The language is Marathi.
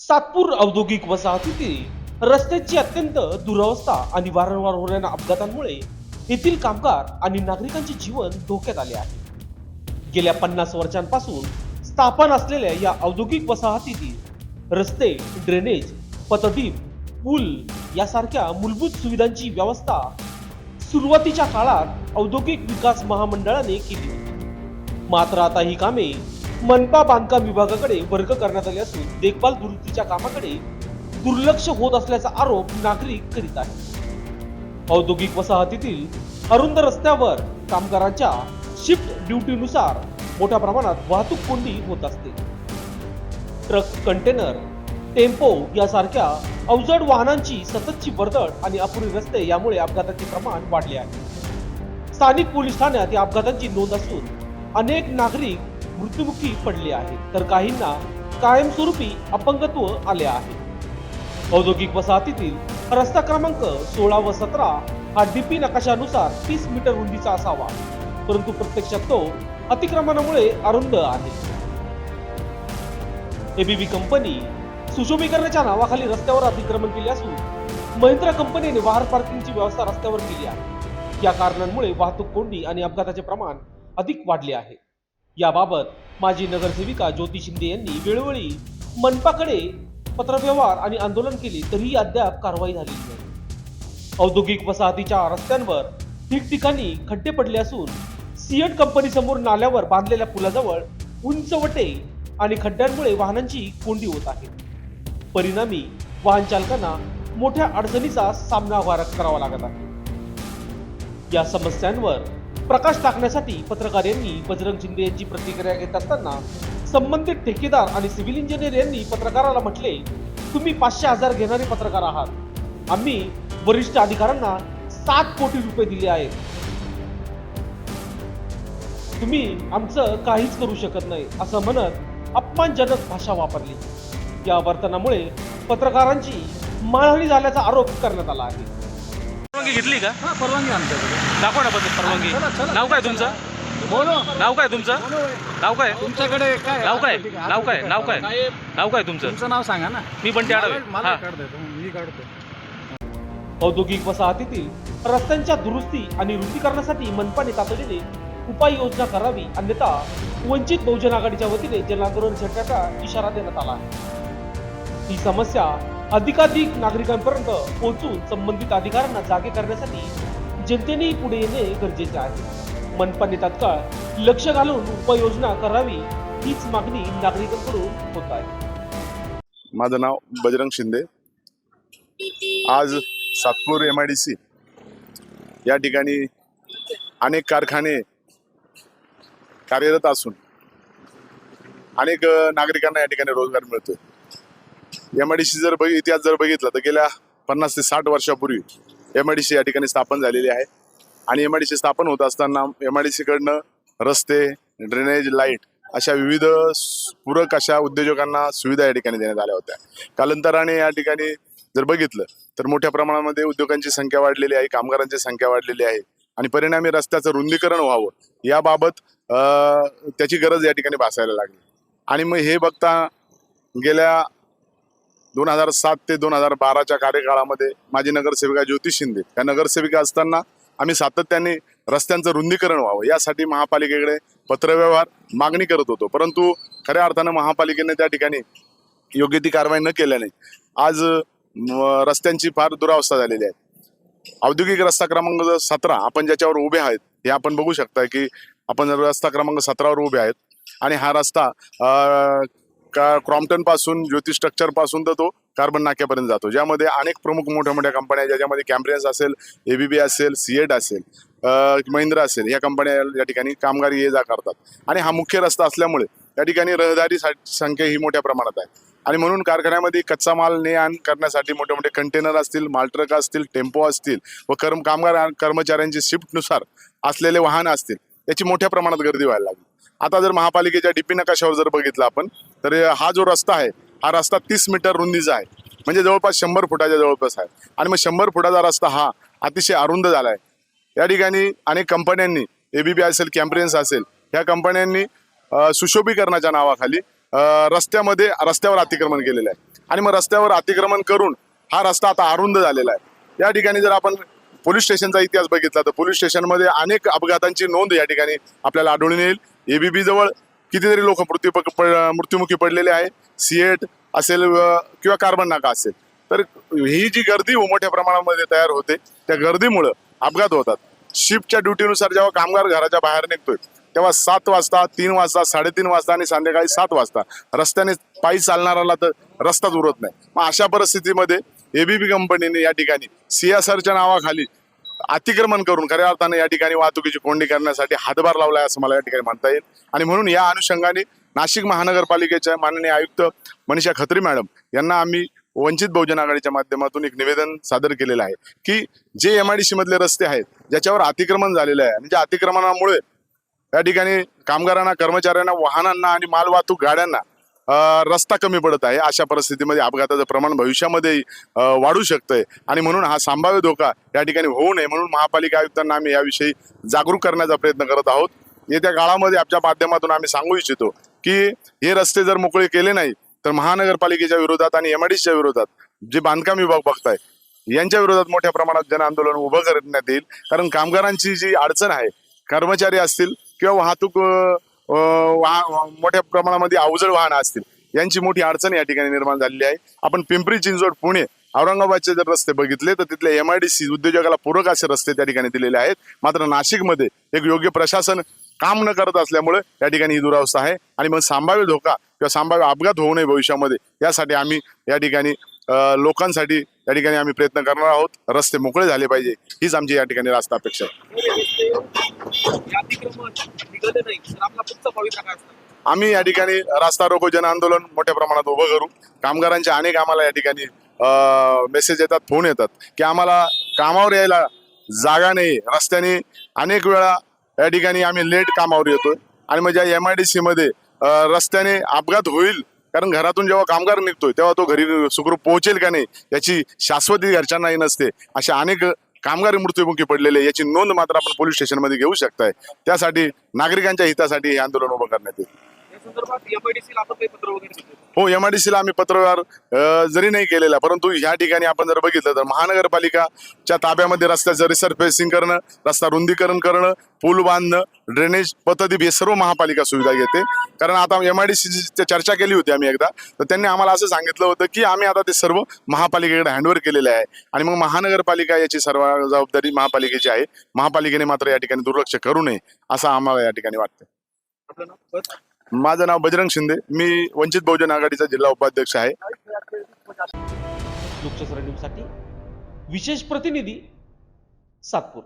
सातपूर औद्योगिक वसाहतीतील रस्त्याची अत्यंत दुरावस्था आणि वारंवार होणाऱ्या अपघातांमुळे येथील कामगार आणि नागरिकांचे जीवन धोक्यात आले आहे. गेल्या पन्नास वर्षांपासून स्थापन असलेल्या या औद्योगिक वसाहतीतील रस्ते ड्रेनेज पतदीप पूल यासारख्या मूलभूत सुविधांची व्यवस्था सुरुवातीच्या काळात औद्योगिक विकास महामंडळाने केली. मात्र आता ही कामे मनपा बांधकाम विभागाकडे वर्ग करण्यात आले असून देखभाल दुरुस्तीच्या कामाकडे दुर्लक्ष होत असल्याचा आरोप नागरिक करीत आहेत. औद्योगिक वसाहतीतील अरुंद रस्त्यावर कामगारांच्या शिफ्ट ड्युटीनुसार मोठ्या प्रमाणात वाहतूक कोंडी होत असते. ट्रक कंटेनर टेम्पो यासारख्या अवजड वाहनांची सततची वर्दळ आणि अपुरी रस्ते यामुळे अपघाताचे प्रमाण वाढले आहे. स्थानिक पोलीस ठाण्यात या अपघातांची नोंद असून अनेक नागरिक मृत्युमुखी पडले आहेत. तर काहींना कायमस्वरूपी अपंगत्व आले आहे. औद्योगिक वसाहतीतील रस्ता क्रमांक सोळा व सतरा हा डीपी नकाशानुसार तीस मीटर रुंदीचा असावा. परंतु प्रत्यक्षात तो अतिक्रमणामुळे अरुंद आहे. एबीबी कंपनी सुशोभीकरणाच्या नावाखाली रस्त्यावर अतिक्रमण केले असून महिंद्रा कंपनीने वाहन पार्किंगची व्यवस्था रस्त्यावर केली आहे. या कारणांमुळे वाहतूक कोंडी आणि अपघाताचे प्रमाण अधिक वाढले आहे. याबाबत माजी नगरसेविका ज्योती शिंदे यांनी वेळोवेळी मनपाकडे पत्रव्यवहार आणि आंदोलन केले तरीही अद्याप कारवाई झालेली नाही. औद्योगिक वसाहतीच्या रस्त्यांवर ठिकठिकाणी खड्डे पडले असून सिएट कंपनी समोर नाल्यावर बांधलेल्या पुलाजवळ उंचवटे आणि खड्ड्यांमुळे वाहनांची कोंडी होत आहे. परिणामी वाहन चालकांना मोठ्या अडचणीचा सामना करावा लागत आहे. या समस्यांवर प्रकाश टाकण्यासाठी पत्रकार यांनी बजरंग शिंदे यांची प्रतिक्रिया घेत असताना संबंधित ठेकेदार आणि सिव्हिल इंजिनियर यांनी पत्रकाराला म्हटले तुम्ही पाचशे हजार घेणारे पत्रकार आहात. आम्ही वरिष्ठ अधिकाऱ्यांना सात कोटी रुपये दिले आहेत. तुम्ही आमचं काहीच करू शकत नाही असं म्हणत अपमानजनक भाषा वापरली. या वर्तनामुळे पत्रकारांची मारहाणी झाल्याचा आरोप करण्यात आला आहे. परवानगी घेतली का? हा परवानगी आमच्याकडे. दाखवा ना बद्दल परवानगी. चला, चला. नाव काय तुमचं? बोलो. नाव काय तुमचं? नाव काय? तुमच्याकडे काय नाव काय? ठीक आहे. नाव काय? नाव काय? साहेब, नाव काय तुमचं? तुमचं नाव सांगा ना. मी बंटी आडवे मला- मला हा. काढ देतो. मी काढतो. औद्योगिक वसाहतीतील रस्त्यांच्या दुरुस्ती आणि रुंदीकरणासाठी मनपाने तातडीने उपाययोजना करावी अन्यथा वंचित बहुजन आघाडीच्या वतीने जनांदोलन छेडण्याचा इशारा देण्यात आला आहे. ही समस्या अधिकाधिक नागरिकांपर्यंत पोहोचून संबंधित अधिकाऱ्यांना जागे करण्यासाठी जनतेने पुढे येणे गरजेचे आहे. मनपाने तात्काळ लक्ष घालून उपाययोजना करावी हीच मागणी नागरिकांकडून होत आहे. माझं नाव बजरंग शिंदे. आज Satpur M I D C या ठिकाणी अनेक कारखाने कार्यरत असून अनेक नागरिकांना या ठिकाणी रोजगार मिळतोय. एम आय डी सी जर बघ इतिहास जर बघितला तर गेल्या पन्नास ते साठ वर्षापूर्वी एम आय डी सी या ठिकाणी स्थापन झालेली आहे. आणि एम आय डी सी स्थापन होत असताना एम आय डी रस्ते ड्रेनेज लाइट अशा विविध पूरक अशा उद्योजकांना सुविधा या ठिकाणी देण्यात आल्या होत्या. कालांतराने या ठिकाणी जर बघितलं तर मोठ्या प्रमाणामध्ये उद्योगांची संख्या वाढलेली आहे कामगारांची संख्या वाढलेली आहे. आणि परिणामी रस्त्याचं रुंदीकरण व्हावं याबाबत त्याची गरज या ठिकाणी भासायला लागली. आणि मग हे बघता गेल्या दोन हजार सात ते दोन हजार बाराच्या कार्यकाळामध्ये माझी नगरसेविका ज्योती शिंदे. या नगरसेविका असताना आम्ही सातत्याने रस्त्यांचं रुंदीकरण व्हावं. यासाठी महापालिकेकडे पत्रव्यवहार मागणी करत होतो. परंतु खऱ्या अर्थानं महापालिकेने त्या ठिकाणी योग्य ती कारवाई न केल्याने आज रस्त्यांची फार दुरावस्था झालेली आहे. औद्योगिक रस्ता क्रमांक सतरा आपण ज्याच्यावर उभे आहेत हे आपण बघू शकता की आपण रस्ता क्रमांक सतरावर उभे आहेत आणि हा रस्ता अं, का क्रॉम्प्टनपासून ज्योतिष स्ट्रक्चरपासून तर तो कार्बन नाक्यापर्यंत जातो. ज्यामध्ये अनेक प्रमुख मोठ्या मोठ्या कंपन्या ज्याच्यामध्ये कॅम्प्रियन्स असेल एबीबी असेल सीएड असेल महिंद्रा असेल या कंपन्या या ठिकाणी कामगार ये जा करतात. आणि हा मुख्य रस्ता असल्यामुळे या ठिकाणी रहदारी संख्या ही मोठ्या प्रमाणात आहे. आणि म्हणून कारखान्यामध्ये कच्चा माल ने आण करण्यासाठी मोठे मोठे कंटेनर असतील मालट्रक असतील टेम्पो असतील व कर्म कामगार कर्मचाऱ्यांची शिफ्टनुसार असलेले वाहन असतील याची मोठ्या प्रमाणात गर्दी व्हायला लागली. आता जर महापालिकेच्या डीपी नकाशावर जर बघितलं आपण तर हा जो रस्ता आहे हा रस्ता तीस मीटर रुंदीचा आहे. म्हणजे जवळपास शंभर फुटाच्या जवळपास आहे. आणि मग शंभर फुटाचा रस्ता हा अतिशय अरुंद झाला आहे या ठिकाणी अनेक कंपन्यांनी एबीबी असेल कॅम्प्रियन्स असेल ह्या कंपन्यांनी सुशोभीकरणाच्या नावाखाली रस्त्यामध्ये रस्त्यावर अतिक्रमण केलेलं आहे. आणि मग रस्त्यावर अतिक्रमण करून हा रस्ता आता अरुंद झालेला आहे. या ठिकाणी जर आपण पोलीस स्टेशनचा इतिहास बघितला तर पोलीस स्टेशनमध्ये अनेक अपघातांची नोंद या ठिकाणी आपल्याला आढळून येईल. एबीबी जवळ कितीतरी लोक मृत्यू प- मृत्युमुखी पडलेले आहे. सीएट असेल किंवा कार्बन नाका असेल. तर ही जी गर्दी मोठ्या प्रमाणामध्ये तयार होते त्या गर्दीमुळं अपघात होतात. शिफ्टच्या ड्युटीनुसार जेव्हा कामगार घराच्या बाहेर निघतोय तेव्हा सात वाजता तीन वाजता साडेतीन वाजता आणि संध्याकाळी सात वाजता रस्त्याने पायी चालणाराला तर रस्ताच उरत नाही. मग अशा परिस्थितीमध्ये एबीबी कंपनीने या ठिकाणी सीएसआरच्या नावाखाली अतिक्रमण करून खऱ्या अर्थाने या ठिकाणी वाहतुकीची कोंडी करण्यासाठी हातभार लावलाय असं मला या ठिकाणी म्हणता येईल. आणि म्हणून या अनुषंगाने नाशिक महानगरपालिकेच्या माननीय आयुक्त मनीषा खत्री मॅडम यांना आम्ही वंचित बहुजन आघाडीच्या माध्यमातून एक निवेदन सादर केलेलं आहे की जे एम आय डी सी मधले रस्ते आहेत ज्याच्यावर अतिक्रमण झालेलं आहे म्हणजे अतिक्रमणामुळे या ठिकाणी कामगारांना कर्मचाऱ्यांना वाहनांना आणि मालवाहतूक गाड्यांना रस्ता कमी पडत आहे. अशा परिस्थितीमध्ये अपघाताचं प्रमाण भविष्यामध्ये वाढू शकतंय. आणि म्हणून हा संभाव्य धोका या ठिकाणी होऊ नये म्हणून महापालिका आयुक्तांना आम्ही याविषयी जागरूक करण्याचा प्रयत्न करत आहोत. येत्या काळामध्ये आमच्या माध्यमातून आम्ही सांगू इच्छितो की हे रस्ते जर मोकळे केले नाही तर महानगरपालिकेच्या विरोधात आणि एमआयडीसीच्या विरोधात जे बांधकाम विभाग बघताय यांच्या विरोधात मोठ्या प्रमाणात जन आंदोलन उभं करण्यात येईल. कारण कामगारांची जी अडचण आहे कर्मचारी असतील किंवा वाहतूक मोठ्या प्रमाणामध्ये अवजड वाहनं असतील. यांची मोठी अडचण या ठिकाणी निर्माण झालेली आहे. आपण पिंपरी चिंचवड पुणे औरंगाबादचे जर रस्ते बघितले तर तिथले एम आय डी सी उद्योजकाला पूरक असे रस्ते त्या ठिकाणी दिलेले आहेत. मात्र नाशिकमध्ये एक योग्य प्रशासन काम न करत असल्यामुळे या ठिकाणी ही दुरावस्था आहे. आणि मग संभाव्य धोका किंवा संभाव्य अपघात होऊ नये भविष्यामध्ये यासाठी आम्ही या ठिकाणी लोकांसाठी या ठिकाणी आम्ही प्रयत्न करणार आहोत. रस्ते मोकळे झाले पाहिजे हीच आमची या ठिकाणी रास्ता अपेक्षा आम्ही या ठिकाणी रास्ता रोको जन आंदोलन मोठ्या प्रमाणात उभं करू. कामगारांचे अनेक आम्हाला या ठिकाणी मेसेज येतात फोन येतात की आम्हाला कामावर यायला जागा नाही. रस्त्याने अनेक वेळा या ठिकाणी आम्ही लेट कामावर येतोय. आणि म्हणजे एम आय डी सी मध्ये रस्त्याने अपघात होईल कारण घरातून जेव्हा कामगार निघतोय तेव्हा तो घरी सुखरूप पोहोचेल का नाही याची शाश्वती घरच्यांनाही नसते. अशा अनेक कामगार मृत्युमुखी पडलेले याची नोंद मात्र आपण पोलीस स्टेशनमध्ये घेऊ शकताय. त्यासाठी नागरिकांच्या हितासाठी हे आंदोलन उभं करण्यात येईल. हो एम आय डी सीला आम्ही पत्रव्यवहार जरी नाही केलेला परंतु ह्या ठिकाणी आपण जर बघितलं तर महानगरपालिकाच्या ताब्यामध्ये रस्त्याचं रिसर्फेसिंग करणं रस्ता रुंदीकरण करणं पूल बांधणं ड्रेनेज पद्धती हे सर्व महापालिका सुविधा घेते. कारण आता एम आय डी सीची चर्चा केली होती आम्ही एकदा. तर त्यांनी आम्हाला असं सांगितलं होतं की आम्ही आता ते सर्व महापालिकेकडे हँडओव्हर केलेले आहे. आणि मग महानगरपालिका याची सर्व जबाबदारी महापालिकेची आहे. महापालिकेने मात्र या ठिकाणी दुर्लक्ष करू नये असं आम्हाला या ठिकाणी वाटतं माझं नाव बजरंग शिंदे. मी वंचित बहुजन आघाडीचा जिल्हा उपाध्यक्ष आहे. लोकशाही विशेष प्रतिनिधी सातपूर.